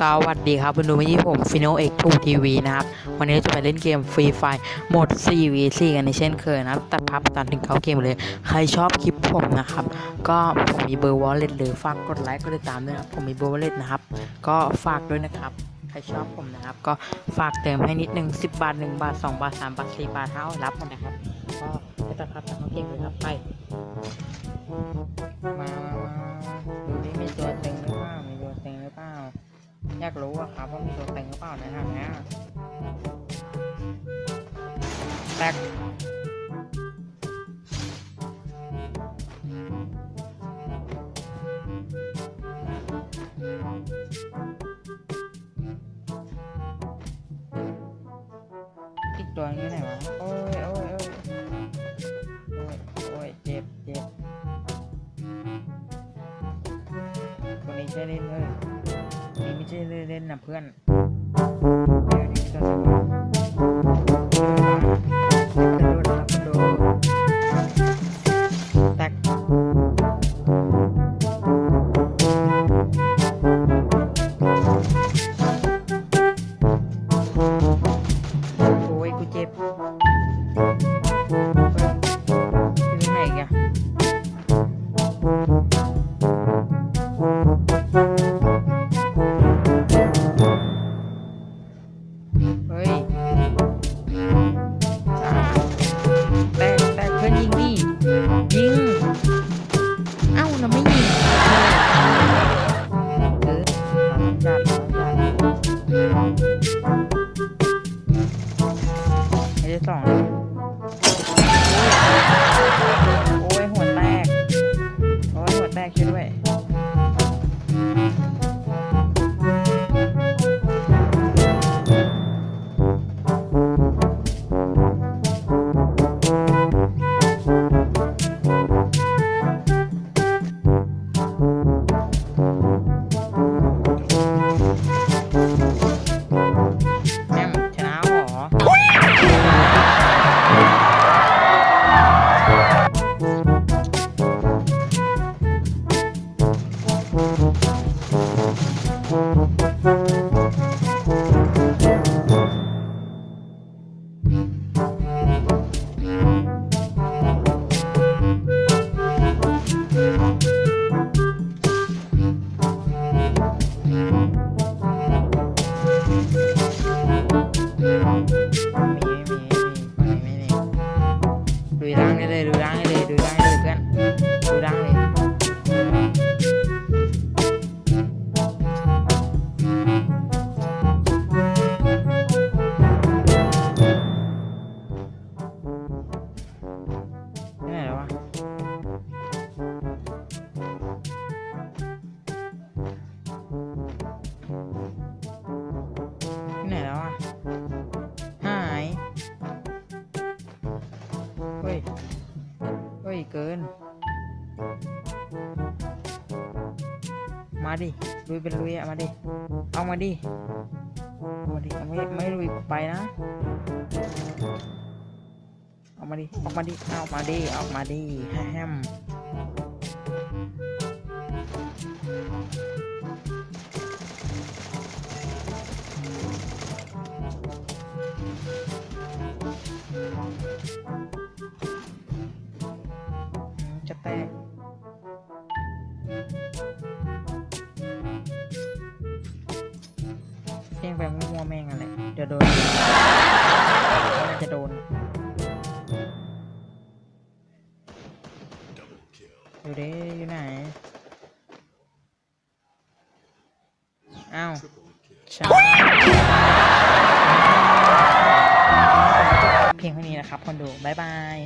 สวัสดีครับคุณดูไม่ยี่ผมฟิโนเอ็กทูทีวีนะครับ วันนี้เราจะไปเล่นเกมฟรีไฟโหมด 4v4 กันในเช่นเคยนะครับตัดภาพตัดถึงเข้าเกมเลย ใครชอบคลิปผมนะครับ ก็ผมมีเบอร์วอลเล็ตหรือฝากกดไลค์กดติดตามด้วยครับ ผมมีเบอร์วอลเล็ตนะครับ ก็ฝากด้วยนะครับ ใครชอบผมนะครับ ก็ฝากเติมให้นิดนึง 10 บาท 1 บาท 2 บาท 3 บาท 4 บาทเท่ารับหมดนะครับ ก็ไปตัดภาพตัดเข้าเกมเลยครับไป มาดูนี่มีตัว อยากรู้อะครับว่ามีตัวเต็งหรือเปล่าในทางนี้แตกอีกตัวนี้ไหนวะ โอ้ยโอ้ยโอ้ยโอ้ยโอ้ยเจ็บเจ็บคนนี้ใช่เล่นเลย นี่ไม่ใช่เล่นเล่นะเพื่อนเดียวนี้ก็สนุกกระโดดนะครับกระโดดแตกโอ้ยกูเจ็บเฮ้ยไหนกอ ยเฮ้ย เกิน มาดิ ลุยเป็นลุยอะมาดิ เอามาดิ เอามาดิเอาไม่ไม่ลุยไปนะ เอามาดิ ออกมาดิ เอามาดิ ออกมาดิแฮม จะแตก เพียงไปมั่วแม่งอะไร เดี๋ยวโดนน่าจะโดนอยู่ดิอยู่ไหน อ้าวช้าเพียงเท่านี้นะครับคนดู บ๊ายบาย